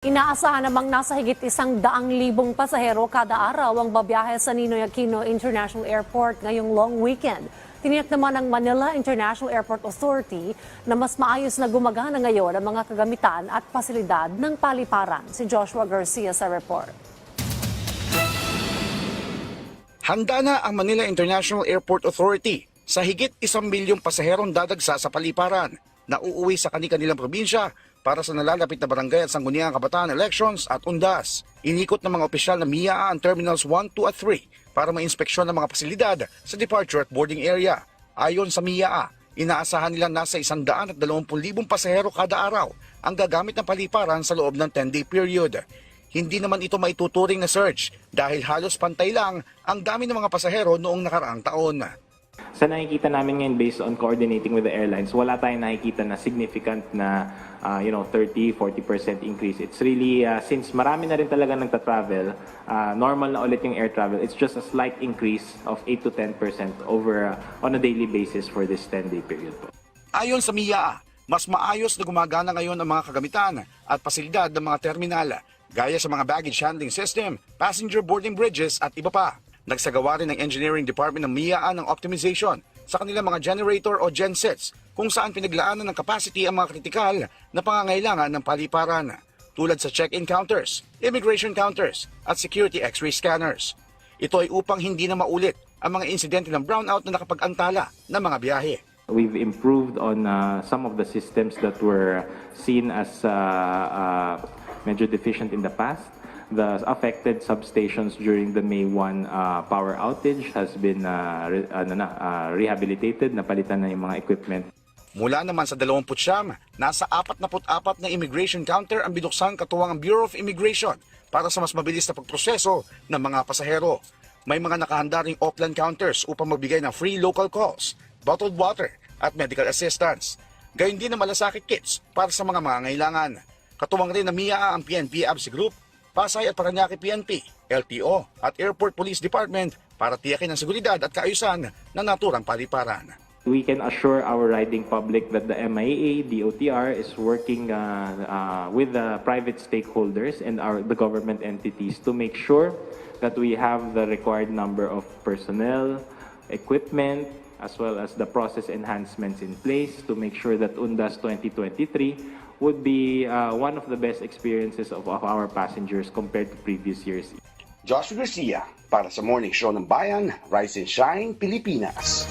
Inaasahan namang nasa higit isang daang libong pasahero kada araw ang babiyahe sa Ninoy Aquino International Airport ngayong long weekend. Tiniyak naman ng Manila International Airport Authority na mas maayos na gumagana ngayon ang mga kagamitan at pasilidad ng paliparan. Si Joshua Garcia sa report. Handa na ang Manila International Airport Authority sa higit isang milyong pasaherong dadagsa sa paliparan na uuwi sa kanilang probinsya para sa nalalapit na barangay at sangguniang kabataan elections at undas. Inikot ng mga opisyal na MIA ang Terminals 1, 2 at 3 para mainspeksyon ng mga pasilidad sa departure at boarding area. Ayon sa MIA, inaasahan nila nasa 120,000 pasahero kada araw ang gagamit ng paliparan sa loob ng 10-day period. Hindi naman ito maituturing na surge dahil halos pantay lang ang dami ng mga pasahero noong nakaraang taon. Sa nakikita namin ngayon based on coordinating with the airlines, wala tayong nakikita na significant na uh, you know 30 40% increase. It's really uh, since marami na rin talaga nagta-travel, uh, normal na ulit yung air travel. It's just a slight increase of 8 to 10% over uh, on a daily basis for this 10-day period po. Ayon sa MIA, mas maayos na gumagana ngayon ang mga kagamitan at pasilidad ng mga terminal gaya sa mga baggage handling system, passenger boarding bridges at iba pa. Nagsagawa rin ng Engineering Department ng MIA ng optimization sa kanilang mga generator o gensets kung saan pinaglaanan ng capacity ang mga kritikal na pangangailangan ng paliparan tulad sa check-in counters, immigration counters at security x-ray scanners. Ito ay upang hindi na maulit ang mga insidente ng brownout na nakapag-antala ng mga biyahe. We've improved on uh, some of the systems that were seen as uh, uh, medyo deficient in the past. The affected substations during the May 1 uh, power outage has been uh, re- ano na, uh, rehabilitated, napalitan na yung mga equipment. Mula naman sa 20 nasa 44 na immigration counter ang binuksan katuwang ang Bureau of Immigration para sa mas mabilis na pagproseso ng mga pasahero. May mga nakahanda ring offline counters upang magbigay ng free local calls, bottled water at medical assistance. Gayun din ang malasakit kits para sa mga mangangailangan. Katuwang rin na MIA ang PNP ABS Group, Pasay at Paranaque PNP, LTO at Airport Police Department para tiyakin ang seguridad at kaayusan ng naturang paliparan. We can assure our riding public that the MIA, DOTR is working uh, uh, with the private stakeholders and our, the government entities to make sure that we have the required number of personnel, equipment, as well as the process enhancements in place to make sure that UNDAS 2023 would be uh, one of the best experiences of, of our passengers compared to previous years. Joshua Garcia para sa Morning Show ng Bayan, Rise and Shine, Pilipinas.